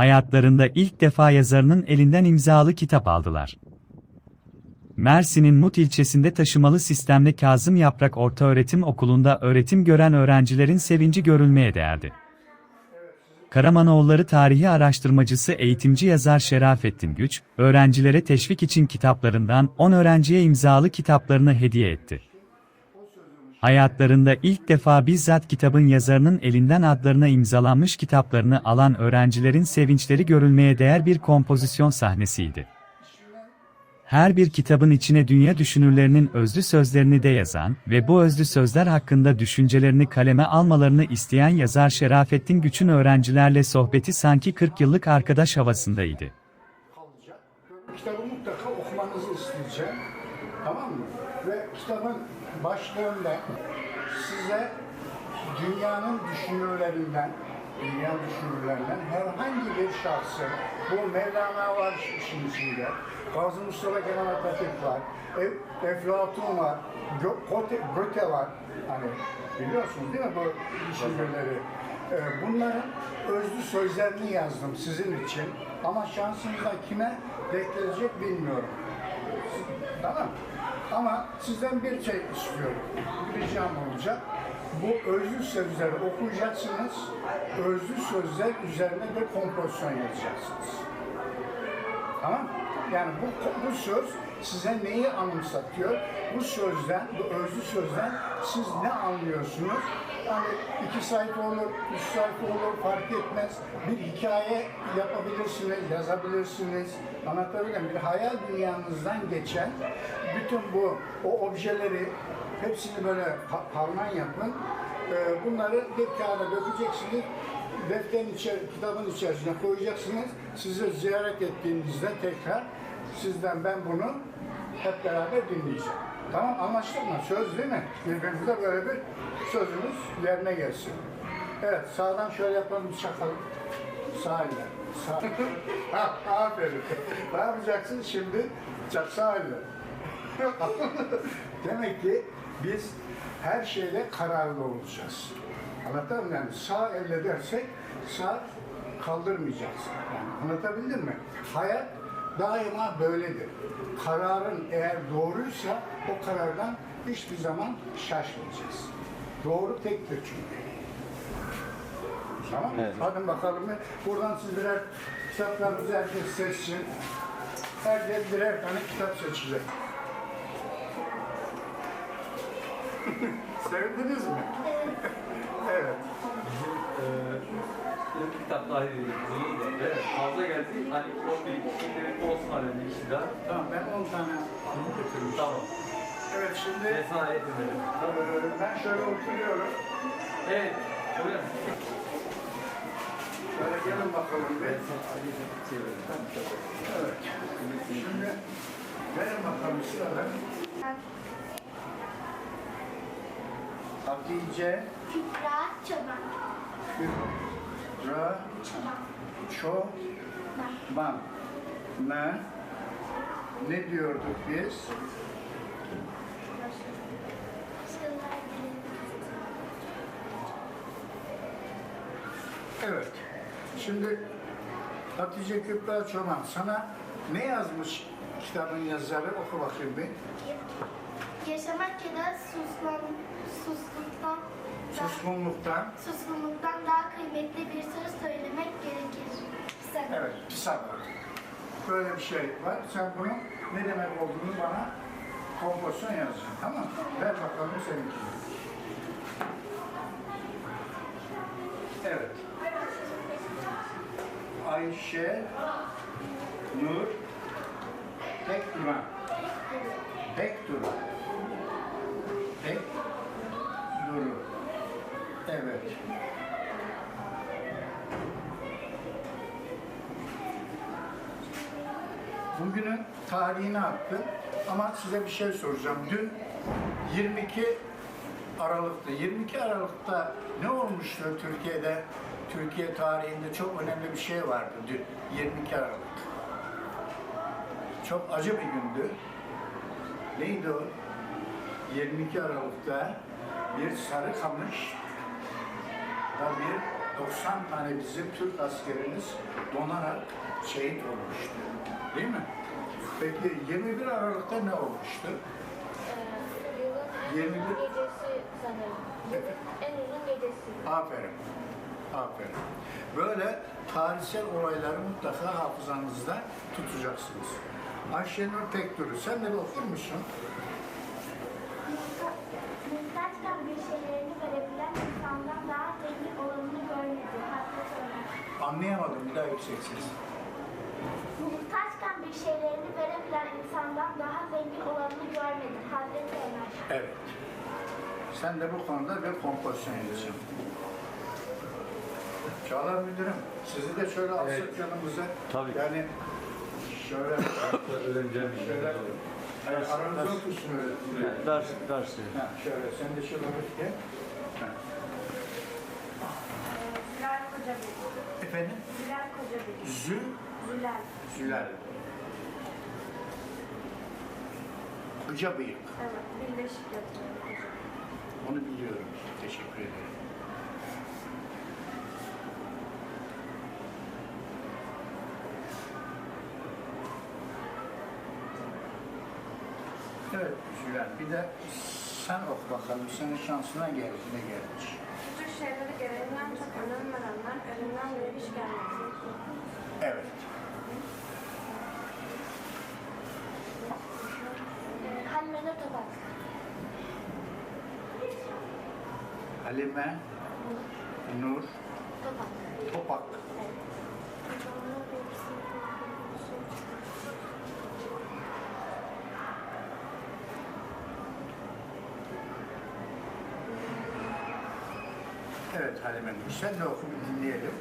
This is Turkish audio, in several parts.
hayatlarında ilk defa yazarının elinden imzalı kitap aldılar. Mersin'in Mut ilçesinde taşımalı sistemli Kazım Yaprak Ortaöğretim Okulu'nda öğretim gören öğrencilerin sevinci görülmeye değerdi. Karamanoğulları tarihi araştırmacısı eğitimci yazar Şerafettin Güç, öğrencilere teşvik için kitaplarından 10 öğrenciye imzalı kitaplarını hediye etti. Hayatlarında ilk defa bizzat kitabın yazarının elinden adlarına imzalanmış kitaplarını alan öğrencilerin sevinçleri görülmeye değer bir kompozisyon sahnesiydi. Her bir kitabın içine dünya düşünürlerinin özlü sözlerini de yazan ve bu özlü sözler hakkında düşüncelerini kaleme almalarını isteyen yazar Şerafettin Güç'ün öğrencilerle sohbeti sanki 40 yıllık arkadaş havasındaydı. Kitabı mutlaka okumanızı isteyeceğim. Tamam mı? Ve kitabın başlığında size dünyanın düşünürlerinden, dünya düşünürlerinden herhangi bir şahsı, bu Mevlana var işin içinde, Gazi Mustafa Kemal Atatürk var, E- Eflatun var, Gö- Goethe, Goethe var. Hani biliyorsunuz değil mi bu düşünürleri? Ee, Bunların özlü sözlerini yazdım sizin için. Ama şansınızda kime denk gelecek bilmiyorum. Tamam. Ama sizden bir şey istiyorum. Bir ricam olacak. Bu özlü sözleri okuyacaksınız. Özlü sözler üzerine de kompozisyon yazacaksınız. Tamam? Yani bu, bu söz size neyi anımsatıyor? Bu sözden, bu özlü sözden siz ne anlıyorsunuz? Yani iki sayfa olur, üç sayfa olur fark etmez. Bir hikaye yapabilirsiniz, yazabilirsiniz. Anlatabiliyor muyum? Bir hayal dünyanızdan geçen bütün bu o objeleri hepsini böyle parman yapın. Ee, bunları bir kağıda dökeceksiniz defterin içeri, kitabın içerisine koyacaksınız. Sizi ziyaret ettiğimizde tekrar sizden ben bunu hep beraber dinleyeceğim. Tamam anlaştık mı? Söz değil mi? Birbirimize böyle bir sözümüz yerine gelsin. Evet sağdan şöyle yapalım çakalım. Sağ ile. Sağ. ha, aferin. ne yapacaksın şimdi? Çak sağ ile. Demek ki biz her şeyle kararlı olacağız. Anladın mı? Yani sağ elle dersek sağ kaldırmayacaksın. Yani anlatabildim mi? Hayat daima böyledir. Kararın eğer doğruysa o karardan hiçbir zaman şaşmayacağız. Doğru tektir çünkü. Tamam mı? Hadi bakalım. Buradan siz birer kitaplarınızı herkes seçsin. Herkes birer tane kitap seçecek. Sevdiniz mi? evet. Benim kitap daha iyi uzun da. Evet, fazla geldi. Hani 11 kişilerin olsun hani bir kişi daha. Tamam ben 10 tane alıp getirmiştim. Tamam. Evet şimdi Cesaret edelim. ben şöyle oturuyorum. Evet. Şöyle. Şöyle gelin bakalım bir. Evet. Şimdi verin bakalım sırada. Hatice, Kübra Çoban. Kübra, Çoban. Çoban. Ne? Ne diyorduk biz? Evet. Şimdi Hatice Kübra Çoban sana ne yazmış kitabın yazarı? Oku bakayım bir. Yaşamak ya da susman, susluktan, Suskunluktan. suskunluktan daha kıymetli bir söz söylemek gerekir. Sen. Evet, var. Böyle bir şey var. Sen bunun ne demek olduğunu bana kompozisyon yazacaksın. Tamam mı? Ver bakalım seninkini. Evet. Ayşe Nur Pekduran. Pekduran. Pek. Evet. Bugünün tarihini attım ama size bir şey soracağım. Dün 22 Aralık'ta, 22 Aralık'ta ne olmuştu Türkiye'de? Türkiye tarihinde çok önemli bir şey vardı dün 22 Aralık. Çok acı bir gündü. Neydi o? 22 Aralık'ta bir Sarıkamış da bir 90 tane bizim Türk askerimiz donarak şehit olmuştu. Değil mi? Peki 21 Aralık'ta ne olmuştu? Ee, yılın en Yirmi uzun bir- gecesi sanırım. En uzun gecesi. Aferin. Aferin. Böyle tarihsel olayları mutlaka hafızanızda tutacaksınız. Ayşenur Tekdürü, sen de okur musun? Muhtaçken bir şeylerini verebilen insandan daha zengin olanını görmedi. Hazreti Ömer. Anlayamadım, bir daha yüksek ses. Muhtaçken bir şeylerini verebilen insandan daha zengin olanını görmedi. Hazreti Ömer. Evet. Sen de bu konuda bir kompozisyon yazacaksın. Çağlar Müdürüm, sizi de şöyle alsak Evet. yanımıza. Tabii. Yani şöyle, bir şöyle, yani aranızda otursun öyle. Ders, ders. Ha, şöyle, sen de şöyle bak gel. Ha. Zülal Koca Bey. Efendim? Zülal Koca Bey. Zü, Zülal. Zülal. Koca bıyık. Evet. Birleşik yapıyor. Onu biliyorum. Teşekkür ederim. Evet Zülal. Bir de sen oku bakalım. Senin şansına gel, ne gelmiş. Küçük şeyleri gereğinden elinden bile iş gelmez. Evet. Halime Topak. Halime Nur Topak. Topak. Evet Halime Nur. Sen de oku bir dinleyelim.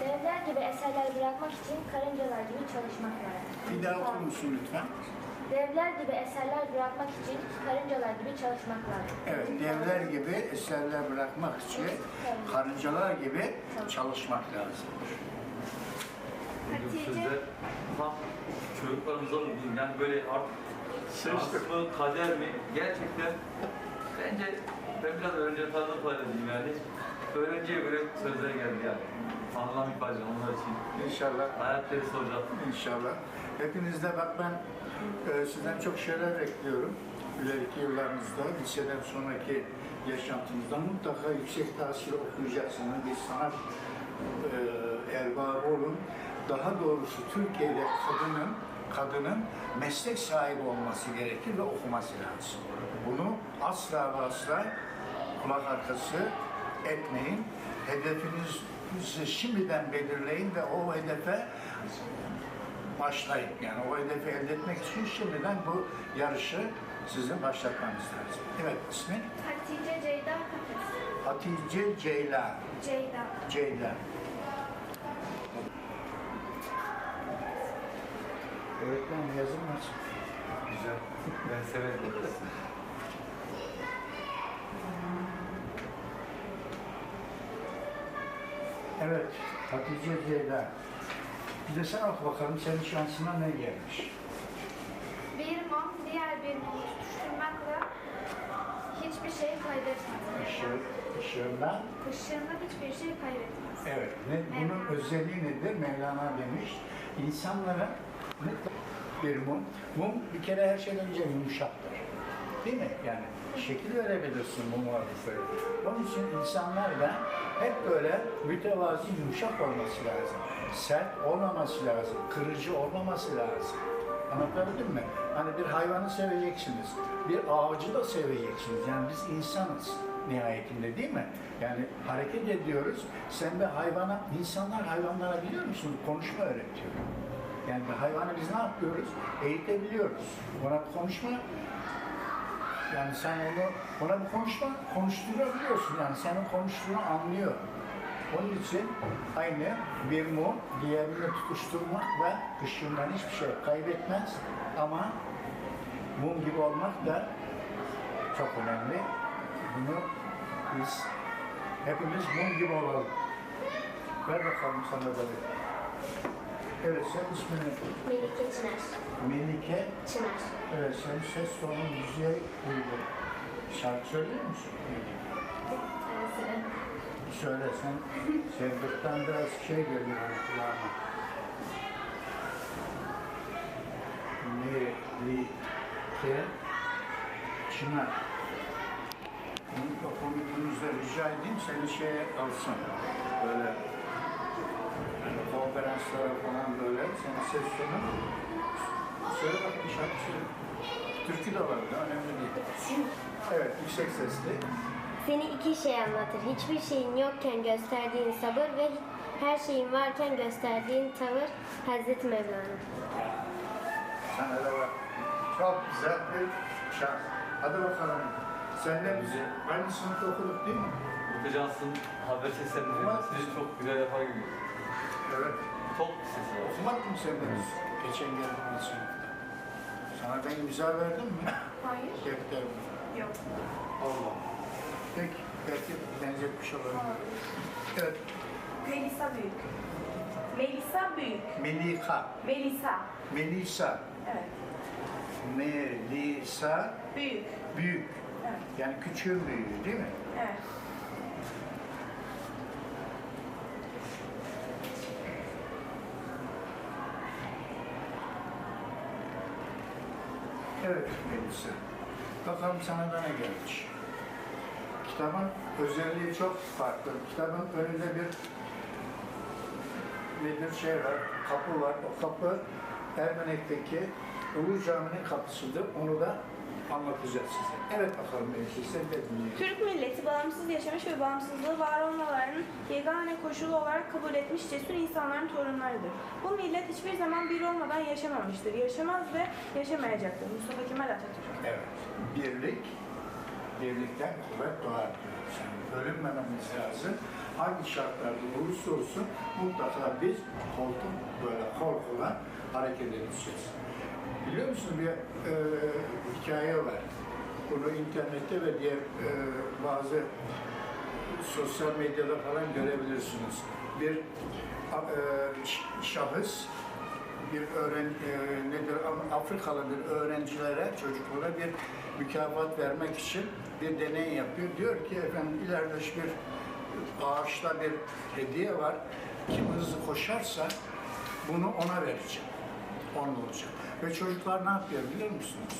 Devler gibi eserler bırakmak için karıncalar gibi çalışmak lazım. Bir daha okur musun lütfen? Devler gibi eserler bırakmak için karıncalar gibi çalışmak lazım. Evet, devler gibi eserler bırakmak için karıncalar gibi çalışmak lazım. Bu sözler tam çocuklarımıza uygun. Yani böyle artık şans mı, kader mi? Gerçekten bence ben biraz öğrenci tanıdık paylaşayım yani. Öğrenciye göre sözler geldi yani. Anlam ifade onlar için. İnşallah. Hayatları soracak. İnşallah. Hepinizde bak ben e, sizden çok şeyler bekliyorum. İleriki yıllarınızda, liseden sonraki yaşantınızda mutlaka yüksek tahsil okuyacaksınız. Bir sanat e, erbabı olun. Daha doğrusu Türkiye'de kadının kadının meslek sahibi olması gerekir ve okuması lazım. Bunu asla ve asla kulak arkası etmeyin. Hedefinizi şimdiden belirleyin ve o hedefe başlayın. Yani o hedefi elde etmek için şimdiden bu yarışı sizin başlatmanız lazım. Evet, ismin? Hatice Ceyda Kafes. Hatice Ceylan. Ceyda. Ceylan. Öğretmen yazım nasıl? Güzel. Ben severim. Evet, Hatice Ceylan. Bir de sen oku bakalım senin şansına ne gelmiş? Bir mum diğer bir mumu tutuşturmakla hiçbir şey kaybetmez. Işığı, ışığından. Işığında hiçbir şey kaybetmez. Evet, ne, bunun özelliği nedir? Mevlana demiş. İnsanlara bir mum. Mum bir kere her şeyden önce yumuşaktır. Değil mi? Yani şekil verebilirsin mumu arasında. Onun için insanlar da hep böyle mütevazi yumuşak olması lazım. Sert olmaması lazım. Kırıcı olmaması lazım. Anlatabildim mi? Hani bir hayvanı seveceksiniz. Bir ağacı da seveceksiniz. Yani biz insanız nihayetinde değil mi? Yani hareket ediyoruz. Sen de hayvana, insanlar hayvanlara biliyor musun? Konuşma öğretiyor. Yani bir hayvanı biz ne yapıyoruz? Eğitebiliyoruz. Ona konuşma yani sen onu, ona bir konuşma, konuşturabiliyorsun. Yani senin konuştuğunu anlıyor. Onun için aynı bir mum diğerini tutuşturmak ve ışığından hiçbir şey kaybetmez. Ama mum gibi olmak da çok önemli. Bunu biz hepimiz mum gibi olalım. Ver bakalım sana da bir. Evet, sen ismini Melike Çınar. Melike Çınar. Evet, senin ses tonun müziğe uygun. Şarkı söylüyor musun? Söyle sen. Sevdikten biraz şey geliyor kulağıma. Ne, li, ke, çınar. Mikrofonunuzda rica edeyim seni şeye alsın. Böyle konferanslara falan böyle senin ses tonu. Söyle bakayım şarkı söyle. Türkü de var da önemli değil. Evet yüksek sesli. Seni iki şey anlatır. Hiçbir şeyin yokken gösterdiğin sabır ve her şeyin varken gösterdiğin tavır Hazreti Mevlana. Sana da bak. Çok güzel bir şarkı. Hadi bakalım. Senle biz aynı sınıfta okuduk değil mi? Mutlu Cansın haber seslendirmesi çok güzel yapar gibi. Evet. Çok sesi var. Okumadın mı sen beni? Geçen geldiğimiz sınıfta. Sana ben imza verdim mi? Hayır. Defterimde. Yok. Allah. Peki. Belki benzetmiş olabilir. Evet. Melisa Büyük. Melisa Büyük. Melika. Melisa. Melisa. Evet. Melisa. Büyük. Büyük. Evet. Yani küçüğün büyüğü değil mi? Evet. Evet Melisa. Bakalım sana da ne gelmiş. Kitabın özelliği çok farklı. Kitabın önünde bir bir şey var, kapı var. O kapı Ermenek'teki Ulu Cami'nin kapısıdır. Onu da anlatacağız size. Evet bakalım Melisa, sen de dinleyelim. Türk milleti bağımsız yaşamış ve bağımsızlığı var olmalarının yegane koşulu olarak kabul etmiş cesur insanların torunlarıdır. Bu millet hiçbir zaman bir olmadan yaşamamıştır. Yaşamaz ve yaşamayacaktır. Mustafa Kemal Atatürk. Evet. Birlik, birlikten kuvvet doğar diyoruz. Yani bölünmememiz lazım. Hangi şartlarda olursa olsun mutlaka biz koltuk böyle kol kola hareket edeceğiz. Biliyor musun bir e, hikaye var. Bunu internette ve diğer e, bazı sosyal medyada falan görebilirsiniz. Bir e, şahıs bir öğren e, nedir Afrikalı bir öğrencilere, çocuklara bir mükafat vermek için bir deney yapıyor. Diyor ki efendim ileride bir ağaçta bir hediye var. Kim hızlı koşarsa bunu ona vereceğim. Onun olacak. Ve çocuklar ne yapıyor biliyor musunuz?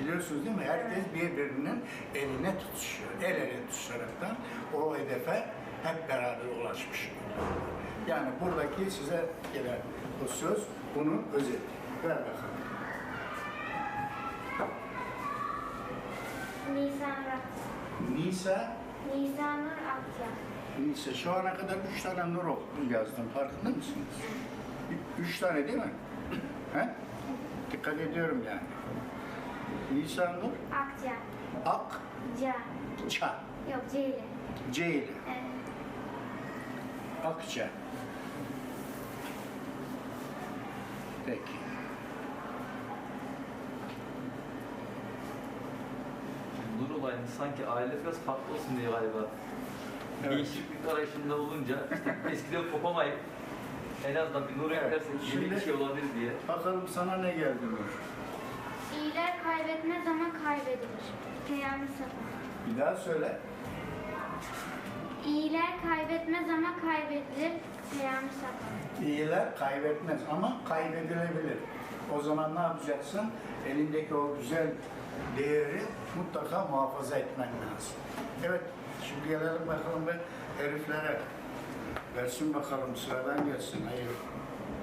Biliyorsunuz değil mi? Herkes birbirinin eline tutuşuyor. El ele tutuşaraktan o hedefe hep beraber ulaşmış. Yani buradaki size gelen o söz bunun özeti. Ver bakalım. Nisan Rat. Nisa, Nisanur Akça. Nisa şu ana kadar üç tane nur yazdım. Farkında mısınız? Üç tane değil mi? He? Dikkat ediyorum yani. Nisa Nur, Akça. Ak, Ca. Ça, Yok C ile. C ile. Evet. Akça. Peki. Nur olayını sanki aile biraz farklı olsun diye galiba. Evet. Değişiklik arayışında olunca işte eskiden kopamayıp en azından bir nur Evet. eklersek yeni Şimdi- bir şey olabilir diye. Bakalım sana ne geldi Nur? İyiler kaybetmez ama kaybedilir. Peyami Safa. Bir daha söyle. İyiler kaybetmez ama kaybedilir. Peyami Safa. İyiler kaybetmez ama kaybedilebilir. O zaman ne yapacaksın? Elindeki o güzel değeri mutlaka muhafaza etmen lazım. Evet, şimdi gelelim bakalım be heriflere. Versin bakalım sıradan gelsin. Hayır.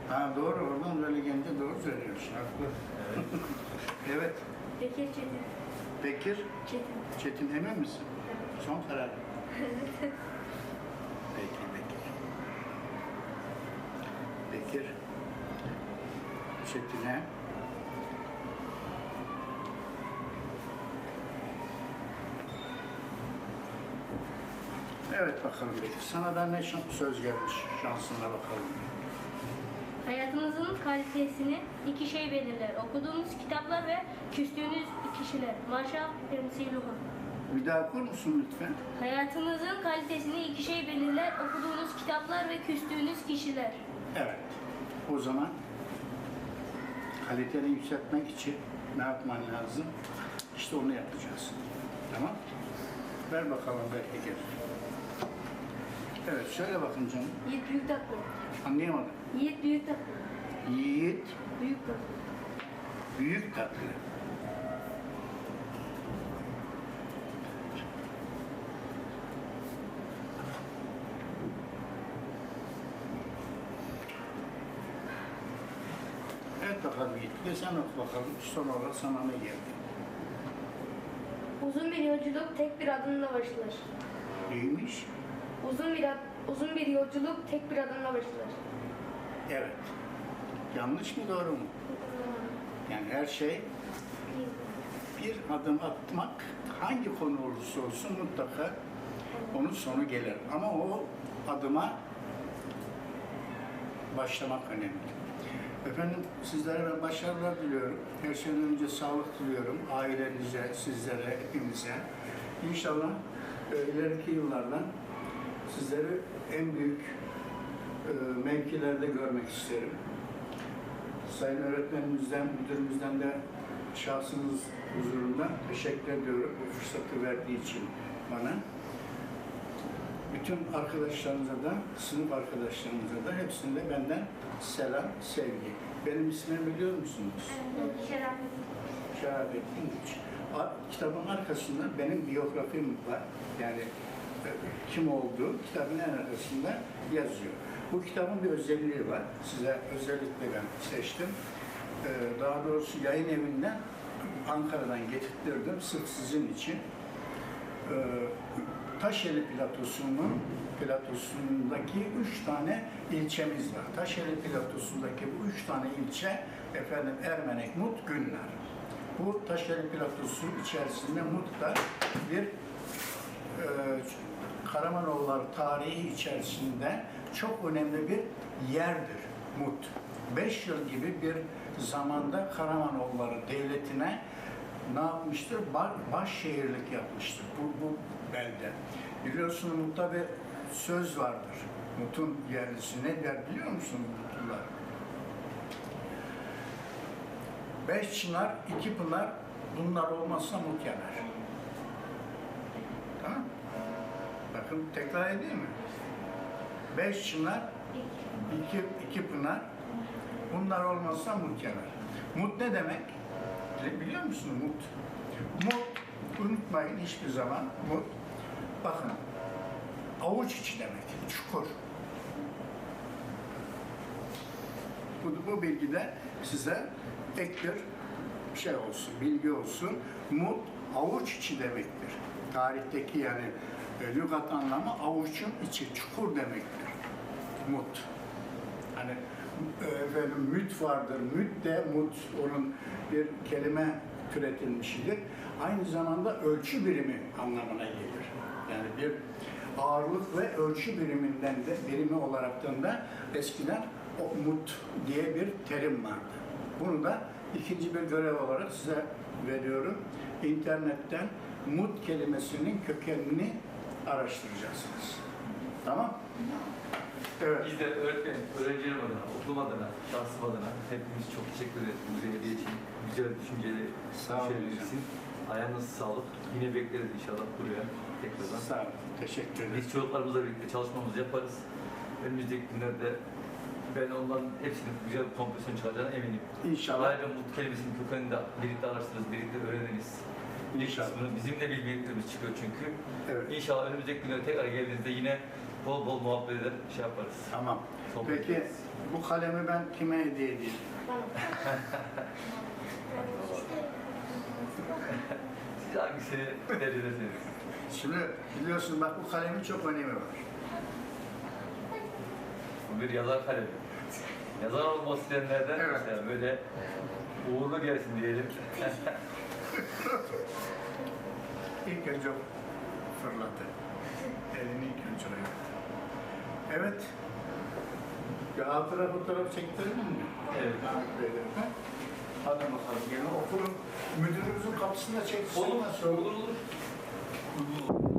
Ha doğru, oradan böyle gelince doğru söylüyorsun. Haklı. evet, Bekir Çetin. Bekir, Çetin. Çetin emin misin? Son karar. Bekir, Bekir. Bekir. Çetin'e. Evet bakalım Bekir. Sana da ne söz gelmiş şansına bakalım. Hayatınızın kalitesini iki şey belirler. Okuduğunuz kitaplar ve küstüğünüz kişiler. Maşa temsiluha. Bir daha okur musun lütfen? Hayatınızın kalitesini iki şey belirler. Okuduğunuz kitaplar ve küstüğünüz kişiler. Evet. O zaman kaliteni yükseltmek için ne yapman lazım? İşte onu yapacağız. Tamam? Ver bakalım belki gel. Evet söyle bakın canım. Yiğit büyük tatlı. Anlayamadım. Yiğit büyük tatlı. Yiğit Büyük tatlı. büyük tatlı. Evet bakalım Yiğit. Sen oku bakalım. Son olarak sana ne geldi? Uzun bir yolculuk tek bir adımla başlar. Neymiş? Uzun bir uzun bir yolculuk tek bir adımla başlar. Evet. Yanlış mı doğru mu? Yani her şey bir adım atmak hangi konu olursa olsun mutlaka onun sonu gelir. Ama o adıma başlamak önemli. Efendim sizlere ben başarılar diliyorum. Her şeyden önce sağlık diliyorum. Ailenize, sizlere, hepimize. İnşallah e, ileriki yıllarda sizleri en büyük e, mevkilerde görmek isterim. Sayın öğretmenimizden, müdürümüzden de şahsınız huzurunda teşekkür ediyorum bu fırsatı verdiği için bana. Bütün arkadaşlarınıza da, sınıf arkadaşlarınıza da hepsine de benden selam, sevgi. Benim ismimi biliyor musunuz? Şerafettin Güç. Kitabın arkasında benim biyografim var. Yani kim olduğu kitabın en arkasında yazıyor. Bu kitabın bir özelliği var. Size özellikle ben seçtim. Ee, Daha doğrusu yayın evinden Ankara'dan getirttirdim sırf sizin için. Ee, Taşeli Platosu'nun platosundaki üç tane ilçemiz var. Taşeli Platosu'ndaki bu üç tane ilçe efendim Ermenek, Mut, Günler. Bu Taşeli Platosu içerisinde Mut'ta bir Karamanoğulları tarihi içerisinde çok önemli bir yerdir Mut. Beş yıl gibi bir zamanda Karamanoğulları devletine ne yapmıştır? Ba- Başşehirlik yapmıştır bu, bu belde. Biliyorsunuz Mut'ta bir söz vardır. Mut'un yerlisi ne der biliyor musunuz Mutlular? Beş çınar, iki pınar, bunlar olmazsa Mut yanar. Bakın tekrar edeyim mi? Beş çınar, iki, iki pınar, bunlar olmazsa Mut yanar. Mut ne demek? Biliyor musunuz Mut? Mut, unutmayın hiçbir zaman Mut, bakın avuç içi demek, çukur. Bu, bu bilgi de size ek bir şey olsun, bilgi olsun. Mut avuç içi demektir. Tarihteki yani lügat anlamı avuçun içi, çukur demektir. Mut. Hani e, efendim müt vardır. Müt de mut onun bir kelime türetilmişidir. Aynı zamanda ölçü birimi anlamına gelir. Yani bir ağırlık ve ölçü biriminden de birimi olaraktan da eskiden o mut diye bir terim vardı. Bunu da ikinci bir görev olarak size veriyorum. İnternetten mut kelimesinin kökenini araştıracaksınız. Tamam? Evet. Biz de öğretmenim, öğrencilerim adına, okulum adına, şahsım adına hepimiz çok teşekkür ederiz bu hediye için. Güzel düşünceli Sağ olun düşünceleriniz Ayağınız sağlık. Yine bekleriz inşallah buraya tekrardan. Sağ olun. Teşekkür ederim. Biz çocuklarımızla birlikte çalışmamızı yaparız. Önümüzdeki günlerde ben onların hepsinin güzel bir kompozisyon çıkacağına eminim. İnşallah. Ayrıca mut kelimesinin kökenini de birlikte araştırırız, birlikte öğreniriz. İnşallah. kısmını bizimle bilgilerimiz çıkıyor çünkü. Evet. İnşallah önümüzdeki günlerde tekrar geldiğinizde yine bol bol muhabbet eder, şey yaparız. Tamam. Sohbet Peki ederiz. bu kalemi ben kime hediye edeyim? Siz hangisini tercih ederseniz. Şimdi biliyorsun bak bu kalemin çok önemi var. Bu bir yazar kalemi. Yazar olmak isteyenlerden Evet. mesela böyle uğurlu gelsin diyelim. İlk önce fırlattı. Elini ilk önce. Evet. Bir hatıra fotoğraf çektirelim mi? Evet. Hadi bakalım. Yani okulun müdürümüzün kapısında çeksin. olur, olur? olur, olur.